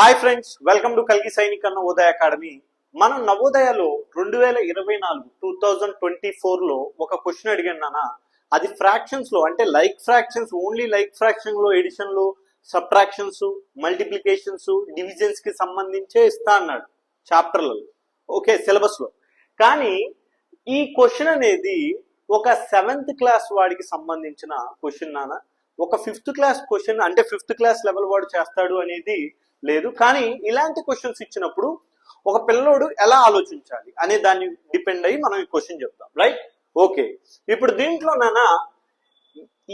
Hi friends welcome to కల్గి సైనిక్ అన్న ఉదయ academy. మనం నవోదయలో రెండు వేల ఇరవై నాలుగు టూ థౌజండ్ ట్వంటీ ఫోర్లో ఒక క్వశ్చన్ అడిగాను నాన్న. అది ఫ్రాక్షన్స్లో అంటే లైక్ ఫ్రాక్షన్స్ ఓన్లీ లైక్ ఫ్రాక్షన్లో ఎడిషన్లు సబ్ట్రాక్షన్స్ మల్టిప్లికేషన్స్ డివిజన్స్కి సంబంధించే ఇస్తా అన్నాడు చాప్టర్లలో. ఓకే సిలబస్లో. కానీ ఈ క్వశ్చన్ అనేది ఒక సెవెంత్ క్లాస్ వాడికి సంబంధించిన క్వశ్చన్ నాన్న. ఒక ఫిఫ్త్ క్లాస్ క్వశ్చన్ అంటే ఫిఫ్త్ క్లాస్ లెవెల్ వాడు చేస్తాడు అనేది లేదు. కానీ ఇలాంటి క్వశ్చన్స్ ఇచ్చినప్పుడు ఒక పిల్లోడు ఎలా ఆలోచించాలి అనే దాన్ని డిపెండ్ అయ్యి మనం ఈ క్వశ్చన్ చెప్తాం. రైట్ ఓకే ఇప్పుడు దీంట్లో నానా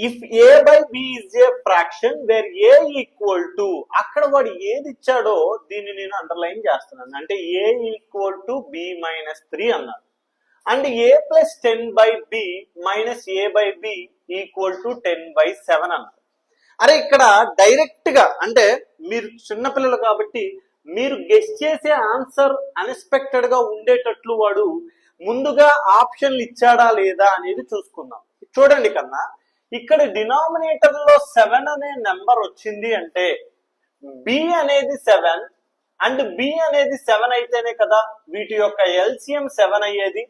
if a by b is a fraction where a equal to అక్కడ వాడు ఏది ఇచ్చాడో దీన్ని నేను అండర్లైన్ చేస్తున్నాను. అంటే a equal to b minus three అన్నాడు and a plus ten by b minus a by b equal to ten by seven అన్నారు. అరే ఇక్కడ డైరెక్ట్గా అంటే మీరు చిన్నపిల్లలు కాబట్టి మీరు గెస్ట్ చేసే ఆన్సర్ అన్ఎక్స్పెక్టెడ్గా ఉండేటట్లు వాడు ముందుగా ఆప్షన్లు ఇచ్చాడా లేదా అనేది చూసుకుందాం. చూడండి కన్నా ఇక్కడ డినామినేటర్లో సెవెన్ అనే నెంబర్ వచ్చింది అంటే బి అనేది సెవెన్ అండ్ బి అనేది సెవెన్ అయితేనే కదా వీటి యొక్క ఎల్సిఎం సెవెన్ అయ్యేది.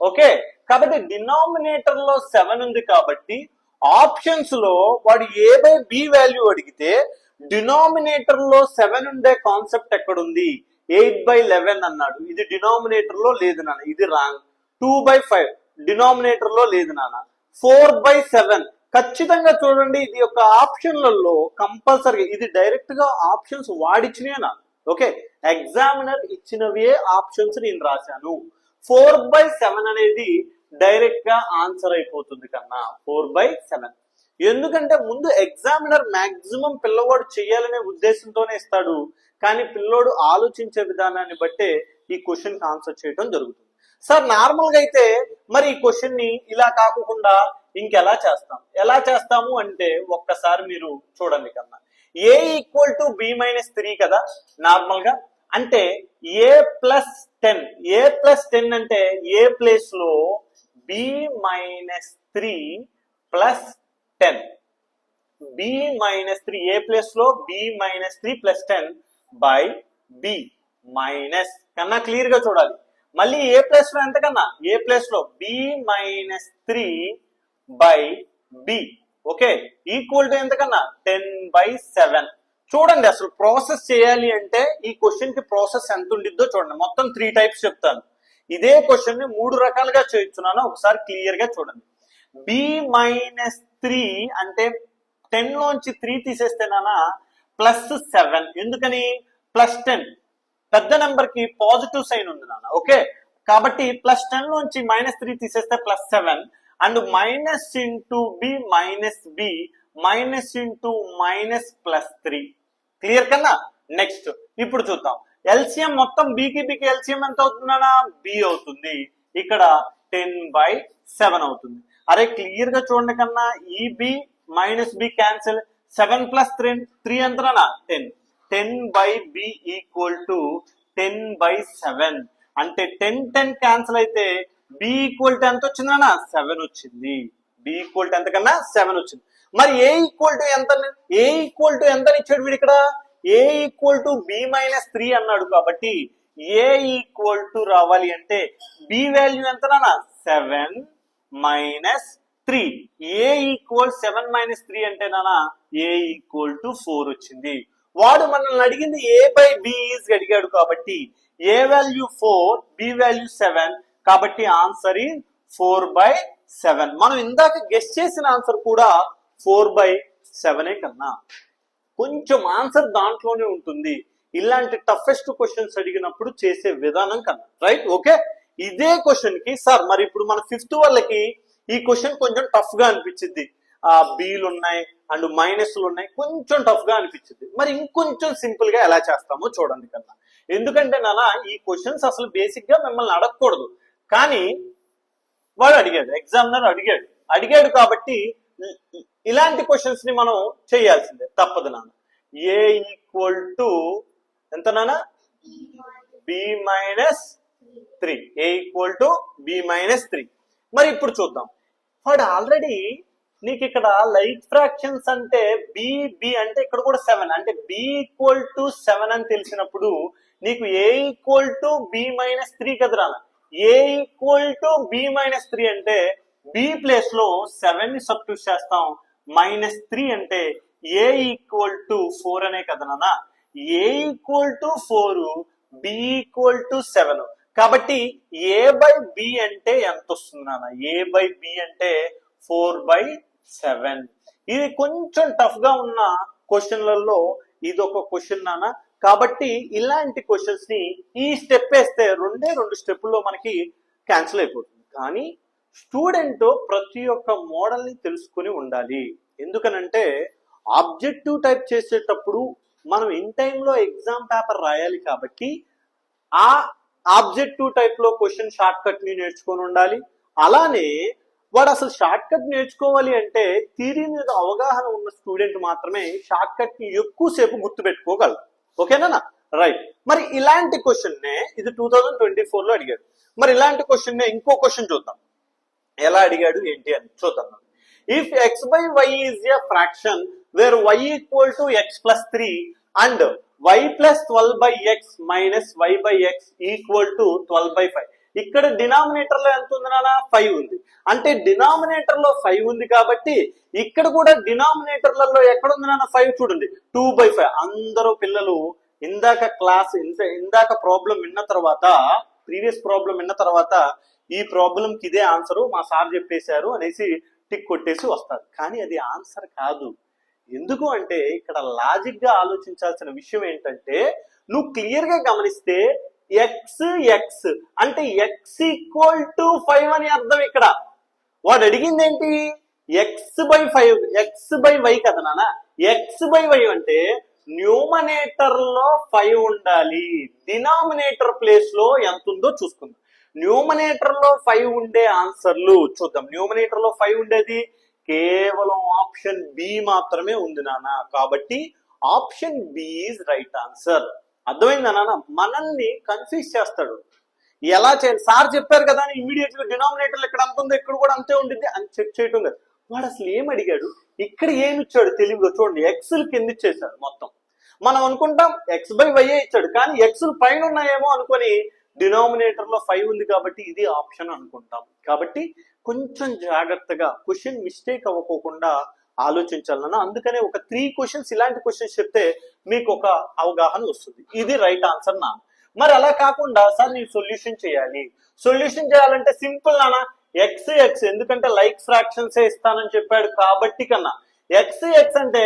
ఓకే కాబట్టి డినామినేటర్లో సెవెన్ ఉంది కాబట్టి ఆప్షన్స్లో వాడు ఏ బై బి వాల్యూ అడిగితే డినామినేటర్లో సెవెన్ ఉండే కాన్సెప్ట్ ఎక్కడుంది? ఎయిట్ బై లెవెన్ అన్నాడు. ఇది డినామినేటర్లో లేదు నాన్న. ఇది రాంగ్. Two by five. డినామినేటర్లో లేదు నాన్న. Four by seven. ఖచ్చితంగా చూడండి ఇది యొక్క ఆప్షన్లలో కంపల్సరీ ఇది డైరెక్ట్గా ఆప్షన్స్ వాడిచ్చినా ఓకే? ఎగ్జామినర్ ఇచ్చినవే ఆప్షన్స్ నేను రాశాను. ఫోర్ బై సెవెన్ అనేది డైరెక్ట్గా ఆన్సర్ అయిపోతుంది కన్నా ఫోర్ బై సెవెన్. ఎందుకంటే ముందు ఎగ్జామినర్ మాక్సిమం పిల్లవాడు చేయాలనే ఉద్దేశంతోనే ఇస్తాడు. కానీ పిల్లోడు ఆలోచించే విధానాన్ని బట్టే ఈ క్వశ్చన్ ఆన్సర్ చేయడం జరుగుతుంది. సార్ నార్మల్గా అయితే మరి ఈ క్వశ్చన్ని ఇలా కాకుండా ఇంకెలా చేస్తాం? ఎలా చేస్తాము అంటే ఒక్కసారి మీరు చూడండి కన్నా. A equal to b minus three కదా నార్మల్గా అంటే a plus ten a plus ten అంటే ఏ ప్లేస్లో b minus three plus ten b minus three a ప్లేస్లో b minus three plus ten by b minus కన్నా క్లియర్గా చూడాలి. మళ్ళీ ఏ ప్లేస్లో ఎంత కన్నా? ఏ ప్లేస్లో b minus three by b okay equal to ఎంత కన్నా? టెన్ బై సెవెన్ చూడండి అసలు ప్రాసెస్ చేయాలి అంటే ఈ క్వశ్చన్కి ప్రాసెస్ ఎంత ఉండిద్దో చూడండి. మొత్తం త్రీ టైప్స్ చెప్తాను. ఇదే క్వశ్చన్ని మూడు రకాలుగా చేయించున్నాను ఒకసారి క్లియర్గా చూడండి. బి మైనస్ త్రీ అంటే టెన్ లోంచి త్రీ తీసేస్తేనా ప్లస్ సెవెన్ ఎందుకని? ప్లస్ టెన్ పెద్ద నెంబర్కి పాజిటివ్ సైన్ ఉంది నాన్న. ఓకే కాబట్టి ప్లస్ టెన్ లోంచి మైనస్ త్రీ తీసేస్తే plus seven and minus into b minus b minus into minus plus three clear కన్నా? నెక్స్ట్ ఇప్పుడు చూద్దాం. ఎల్సిఎం మొత్తం బికి ఎల్సిఎం ఎంత అవుతుందనా బి అవుతుంది. ఇక్కడ టెన్ బై సెవెన్ అవుతుంది. అరే క్లియర్గా చూడండి కన్నా ఈ B minus B cancel seven plus three three ఎంతనా ten. Ten by B equal to ten by seven. అంటే టెన్ టెన్ క్యాన్సిల్ అయితే బి ఈక్వల్ టు ఎంత వచ్చిందన్నా? సెవెన్ వచ్చింది. బి ఈక్వల్ టు ఎంత కన్నా? సెవెన్ వచ్చింది. మరి ఏ ఈక్వల్ టు ఎంత? ఏ ఈక్వల్ టు ఎంత ఇచ్చాడు వీడు ఇక్కడ? A equal to b minus three అన్నాడు కాబట్టి ఏ ఈక్వల్ టు రావాలి అంటే బి వాల్యూ నానా seven minus three a equal seven minus three అంటే నానా ఏ ఈక్వల్ టు ఫోర్ వచ్చింది. వాడు మనల్ని అడిగింది ఏ బై బి ఈజ్ అడిగాడు కాబట్టి a value four b value seven కాబట్టి ఆన్సర్ ఈ ఫోర్ బై సెవెన్ మనం ఇందాక గెస్ట్ చేసిన ఆన్సర్ కూడా ఫోర్ బై సెవెనే కన్నా. కొంచెం ఆన్సర్ దాంట్లోనే ఉంటుంది. ఇలాంటి టఫెస్ట్ క్వశ్చన్స్ అడిగినప్పుడు చేసే విధానం కన్నా. రైట్ ఓకే ఇదే క్వశ్చన్కి సార్ మరి ఇప్పుడు మన ఫిఫ్త్ వాళ్ళకి ఈ క్వశ్చన్ కొంచెం టఫ్గా అనిపించింది. ఆ బీలు ఉన్నాయి అండ్ మైనస్లు ఉన్నాయి కొంచెం టఫ్గా అనిపించింది. మరి ఇంకొంచెం సింపుల్గా ఎలా చేస్తామో చూడండి కన్నా. ఎందుకంటే నాన్న ఈ క్వశ్చన్స్ అసలు బేసిక్గా మిమ్మల్ని అడగకూడదు. కానీ వాడు అడిగాడు ఎగ్జామినర్ అడిగాడు. అడిగాడు కాబట్టి ఇలాంటి క్వశ్చన్స్ని మనం చేయాల్సిందే తప్పదు నాన్న. ఏ ఈక్వల్ టు ఎంత నాన్న? B minus three a equal to b minus three మరి ఇప్పుడు చూద్దాం. వాడు ఆల్రెడీ నీకు ఇక్కడ లైట్ ఫ్రాక్షన్స్ అంటే బి బి అంటే ఇక్కడ కూడా సెవెన్ అంటే బి ఈక్వల్ టు సెవెన్ అని తెలిసినప్పుడు నీకు A equal to B minus three కదరా A equal to B minus three అంటే బి ప్లేస్లో సెవెన్ని సబ్స్టిట్యూట్ చేస్తాం. మైనస్ త్రీ అంటే ఏ ఈక్వల్ టు ఫోర్ అనే కదా నాన్న? A equal to four b equal to seven కాబట్టి ఏ బై బి అంటే ఎంత వస్తుంది నాన్న? ఏ బై బి అంటే ఫోర్ బై సెవెన్ ఇది కొంచెం టఫ్గా ఉన్న క్వశ్చన్లలో ఇది ఒక క్వశ్చన్ నాన్న. కాబట్టి ఇలాంటి క్వశ్చన్స్ని ఈ స్టెప్ వేస్తే రెండే రెండు స్టెప్పుల్లో మనకి క్యాన్సిల్ అయిపోతుంది. కానీ స్టూడెంట్ ప్రతి ఒక్క మోడల్ని తెలుసుకుని ఉండాలి. ఎందుకనంటే ఆబ్జెక్టివ్ టైప్ చేసేటప్పుడు మనం ఇన్ టైంలో ఎగ్జామ్ పేపర్ రాయాలి కాబట్టి ఆ ఆబ్జెక్టివ్ టైప్లో క్వశ్చన్ షార్ట్ కట్ని నేర్చుకొని ఉండాలి. అలానే వాడు అసలు షార్ట్ కట్ నేర్చుకోవాలి అంటే థీరీ మీద అవగాహన ఉన్న స్టూడెంట్ మాత్రమే షార్ట్ కట్ని ఎక్కువసేపు గుర్తుపెట్టుకోగలరు ఓకేనా? రైట్. మరి ఇలాంటి క్వశ్చన్నే ఇది టూ థౌజండ్ ట్వంటీ ఫోర్లో అడిగాడు. మరి ఇలాంటి క్వశ్చన్నే ఇంకో క్వశ్చన్ చూద్దాం. ఎలా అడిగాడు ఏంటి అని చూద్దాం. If x by y is a fraction where y equal to x plus three and y plus twelve by x minus y by x equal to twelve by five ఇక్కడ డినామినేటర్లో ఎంత ఉంది నానా ఫైవ్ ఉంది. అంటే డినామినేటర్లో ఫైవ్ ఉంది కాబట్టి ఇక్కడ కూడా డినామినేటర్లలో ఎక్కడ ఉంది నాన్న? ఫైవ్ చూడండి. టూ బై ఫైవ్ అందరూ పిల్లలు ఇందాక క్లాస్ ఇందాక ప్రాబ్లం విన్న తర్వాత ప్రీవియస్ ప్రాబ్లం విన్న తర్వాత ఈ ప్రాబ్లంకి ఇదే ఆన్సర్ మా సార్ చెప్పేశారు అనేసి టిక్ కొట్టేసి వస్తారు. కానీ అది ఆన్సర్ కాదు. ఎందుకు అంటే ఇక్కడ లాజిక్గా ఆలోచించాల్సిన విషయం ఏంటంటే నువ్వు క్లియర్గా గమనిస్తే ఎక్స్ ఎక్స్ అంటే ఎక్స్ ఈక్వల్ టు ఫైవ్ అని అర్థం ఇక్కడ. వాడు అడిగింది ఏంటి? X by five x by y కదా నాన్న? ఎక్స్ బై వై అంటే న్యూమనేటర్లో ఫైవ్ ఉండాలి. డినామినేటర్ ప్లేస్లో ఎంత ఉందో చూసుకుందాం. న్యూమనేటర్లో ఫైవ్ ఉండే ఆన్సర్లు చూద్దాం. న్యూమనేటర్లో ఫైవ్ ఉండేది? కేవలం ఆప్షన్ బి మాత్రమే ఉంది నాన్న. కాబట్టి option b is right answer అర్థమైందా నాన్న? మనల్ని కన్ఫ్యూజ్ చేస్తాడు. ఎలా చేయాలి సార్ చెప్పారు కదా అని ఇమీడియట్గా డినామినేటర్ ఇక్కడ అంత ఉంది ఇక్కడ కూడా అంతే ఉండింది అని చెక్ చేయటం లేదు. వాడు అసలు ఏం అడిగాడు? ఇక్కడ ఏమి ఇచ్చాడు తెలివిగా చూడండి. ఎక్స్ కింద ఇచ్చేసాడు మొత్తం. మనం అనుకుంటాం ఎక్స్ బై వైఏ ఇచ్చాడు. కానీ ఎక్స్ పైన ఉన్నాయేమో అనుకొని డినామినేటర్లో ఫైవ్ ఉంది కాబట్టి ఇది ఆప్షన్ అనుకుంటాం. కాబట్టి కొంచెం జాగ్రత్తగా క్వశ్చన్ మిస్టేక్ అవ్వకోకుండా ఆలోచించాలన్నా అందుకనే ఒక త్రీ క్వశ్చన్స్ ఇలాంటి క్వశ్చన్స్ చెప్తే మీకు ఒక అవగాహన వస్తుంది. ఇది రైట్ ఆన్సర్ నా. మరి అలా కాకుండా సార్ నేను సొల్యూషన్ చేయాలి. సొల్యూషన్ చేయాలంటే సింపుల్ నానా ఎక్స్ ఎక్స్ ఎందుకంటే లైక్ ఫ్రాక్షన్స్ ఇస్తానని చెప్పాడు కాబట్టి కన్నా. ఎక్స్ ఎక్స్ అంటే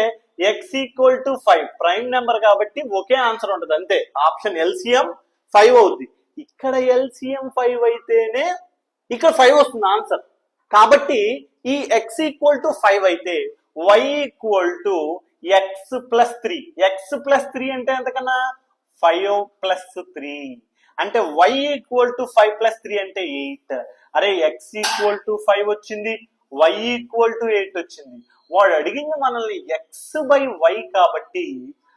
x equal to five prime number కాబట్టి ఒకే ఆన్సర్ ఉంటుంది అంతే. ఆప్షన్ ఎల్సిఎం ఫైవ్ అవుద్ది. ఇక్కడ ఎల్సిఎం ఫైవ్ అయితేనే ఇక్కడ ఫైవ్ వస్తుంది ఆన్సర్ కాబట్టి ఈ ఎక్స్ ఈక్వల్ టు ఫైవ్ అయితే y equal to x plus three x plus three అంటే ఎంతకన్నా? ఫైవ్ ప్లస్ త్రీ అంటే y equal to five plus three అంటే ఎయిట్ అరే ఎక్స్ ఈక్వల్ టు ఫైవ్ వచ్చింది. వై ఈక్వల్ టు ఎయిట్ వచ్చింది. వాడు అడిగింది మనల్ని ఎక్స్ బై వై కాబట్టి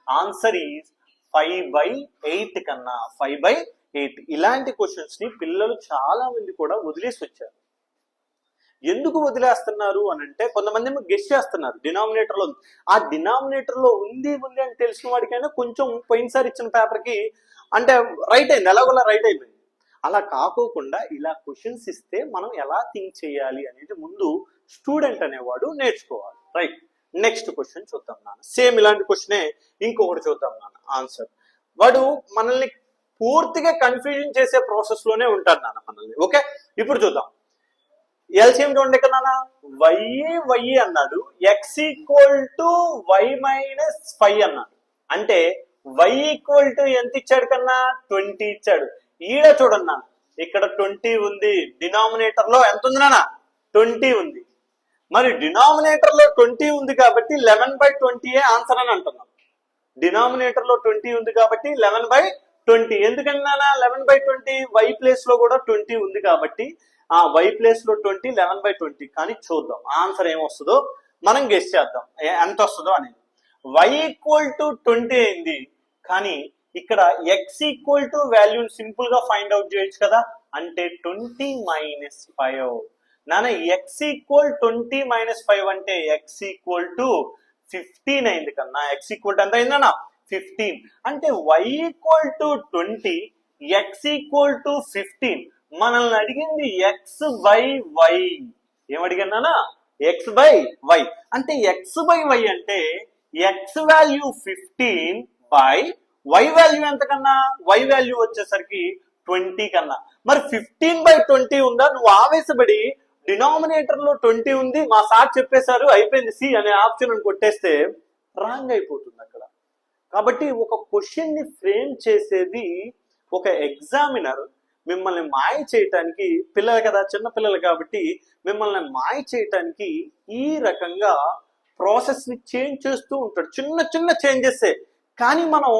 answer is five by eight కన్నా. ఫైవ్ బై ఎయిట్ ఇలాంటి క్వశ్చన్స్ని పిల్లలు చాలా మంది కూడా వదిలేసి వచ్చారు. ఎందుకు వదిలేస్తున్నారు అని అంటే కొంతమంది గెస్ట్ చేస్తున్నారు. డినామినేటర్లో ఆ డినామినేటర్లో ఉంది ఉంది అని తెలిసిన వాడికైనా కొంచెం పోయినసారి ఇచ్చిన పేపర్కి అంటే రైట్ అయింది. ఎలాగోలా రైట్ అయిపోయింది. అలా కాకోకుండా ఇలా క్వశ్చన్స్ ఇస్తే మనం ఎలా థింక్ చేయాలి అనేది ముందు స్టూడెంట్ అనేవాడు నేర్చుకోవాలి. రైట్ నెక్స్ట్ క్వశ్చన్ చూద్దాం నాన్న. సేమ్ ఇలాంటి క్వశ్చనే ఇంకొకటి చూద్దాం నాన్న. ఆన్సర్ వాడు మనల్ని పూర్తిగా కన్ఫ్యూజన్ చేసే ప్రాసెస్లోనే ఉంటాడు నాన్న మనల్ని. ఓకే ఇప్పుడు చూద్దాం. ఎల్సిఎం చూడండి ఇక్కడ నాన్న? వై వై అన్నాడు. X equal to y minus five అన్నాడు. అంటే వై ఈక్వల్ టు ఎంత ఇచ్చాడు కన్నా? ట్వంటీ ఇచ్చాడు. ఈడ చూడండి నాన్న ఇక్కడ ట్వంటీ ఉంది. డినామినేటర్లో ఎంత ఉంది నాన్న? ట్వంటీ ఉంది. మరి డినామినేటర్లో ట్వంటీ ఉంది కాబట్టి లెవెన్ బై ట్వంటీ ఆన్సర్ అని అంటున్నాం. డినామినేటర్లో ట్వంటీ ఉంది కాబట్టి లెవెన్ బై ట్వంటీ. ఎందుకన్నా లెవెన్ బై ట్వంటీ వై ప్లేస్లో కూడా ట్వంటీ ఉంది కాబట్టి ఆ వై ప్లేస్లో ట్వంటీ లెవెన్ బై ట్వంటీ కానీ చూద్దాం. ఆన్సర్ ఏమొస్తుందో మనం గెస్ చేద్దాం. ఎంత వస్తుందో అనేది. వై ఈక్వల్ టు ట్వంటీ అయింది. కానీ ఇక్కడ ఎక్స్ ఈక్వల్ టు వాల్యూ సింపుల్గా ఫైండ్ అవుట్ చేయొచ్చు కదా. అంటే ట్వంటీ మైనస్ ఫైవ్ నాన్న x equal twenty minus five అంటే ఎక్స్ ఈక్వల్ టు ఫిఫ్టీన్ అయింది కన్నా. ఎక్స్ ఈక్వల్ టు ఎంత అయిందన్నా? ఫిఫ్టీన్ అంటే y equal to twenty x equal to fifteen మనల్ని అడిగింది ఎక్స్ బై వై ఏమడిగినానా ఎక్స్ బై వై అంటే ఎక్స్ బై వై అంటే x value fifteen by y value ఎంత కన్నా వై వాల్యూ వచ్చేసరికి ట్వంటీ కన్నా. మరి ఫిఫ్టీన్ బై ట్వంటీ ఉందా? నువ్వు ఆవేశపడి డినామినేటర్లో ట్వంటీ ఉంది. మా సార్ చెప్పేశారు అయిపోయింది. సి అనే ఆప్షన్ అని కొట్టేస్తే రాంగ్ అయిపోతుంది అక్కడ. కాబట్టి ఒక క్వశ్చన్ని ఫ్రేమ్ చేసేది ఒక ఎగ్జామినర్ మిమ్మల్ని మాయ చేయటానికి పిల్లలు కదా చిన్న పిల్లలు కాబట్టి మిమ్మల్ని మాయ చేయటానికి ఈ రకంగా ప్రాసెస్ని చేంజ్ చేస్తూ ఉంటాడు. చిన్న చిన్న చేంజెస్సే కానీ మనం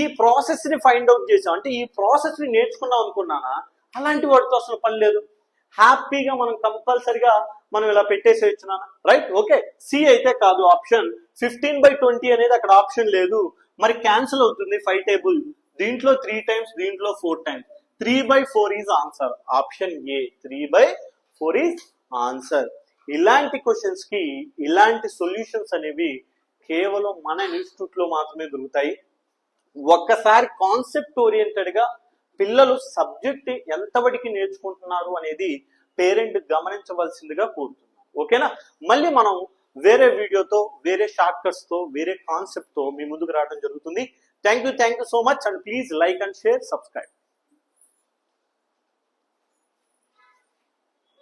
ఈ ప్రాసెస్ని ఫైండ్ అవుట్ చేసాం. అంటే ఈ ప్రాసెస్ని నేర్చుకున్నాం అనుకున్నానా? అలాంటి వాటితో అసలు పని లేదు. హ్యాపీగా మనం కంపల్సరిగా మనం ఇలా పెట్టేసేయచ్చునా రైట్ ఓకే సి అయితే కాదు ఆప్షన్ ఫిఫ్టీన్ బై ట్వంటీ అనేది అక్కడ ఆప్షన్ లేదు. మరి క్యాన్సిల్ అవుతుంది ఫైవ్ టేబుల్ దీంట్లో త్రీ టైమ్స్ దీంట్లో four times three by four is answer option a three by four is answer ఇలాంటి క్వశ్చన్స్కి ఇలాంటి సొల్యూషన్స్ అనేవి కేవలం మన ఇన్స్టిట్యూట్లో మాత్రమే దొరుకుతాయి. ఒక్కసారి కాన్సెప్ట్ ఓరియంటెడ్గా పిల్లలు సబ్జెక్ట్ ఎంతవరకు నేర్చుకుంటున్నారు అనేది పేరెంట్ గమనించవలసిందిగా కోరుతున్నాను ఓకేనా మళ్ళీ మనం వేరే వీడియోతో వేరే షార్ట్ కట్స్తో వేరే కాన్సెప్ట్తో మీ ముందుకు రావడం జరుగుతుంది. Thank you thank you so much and please like and share subscribe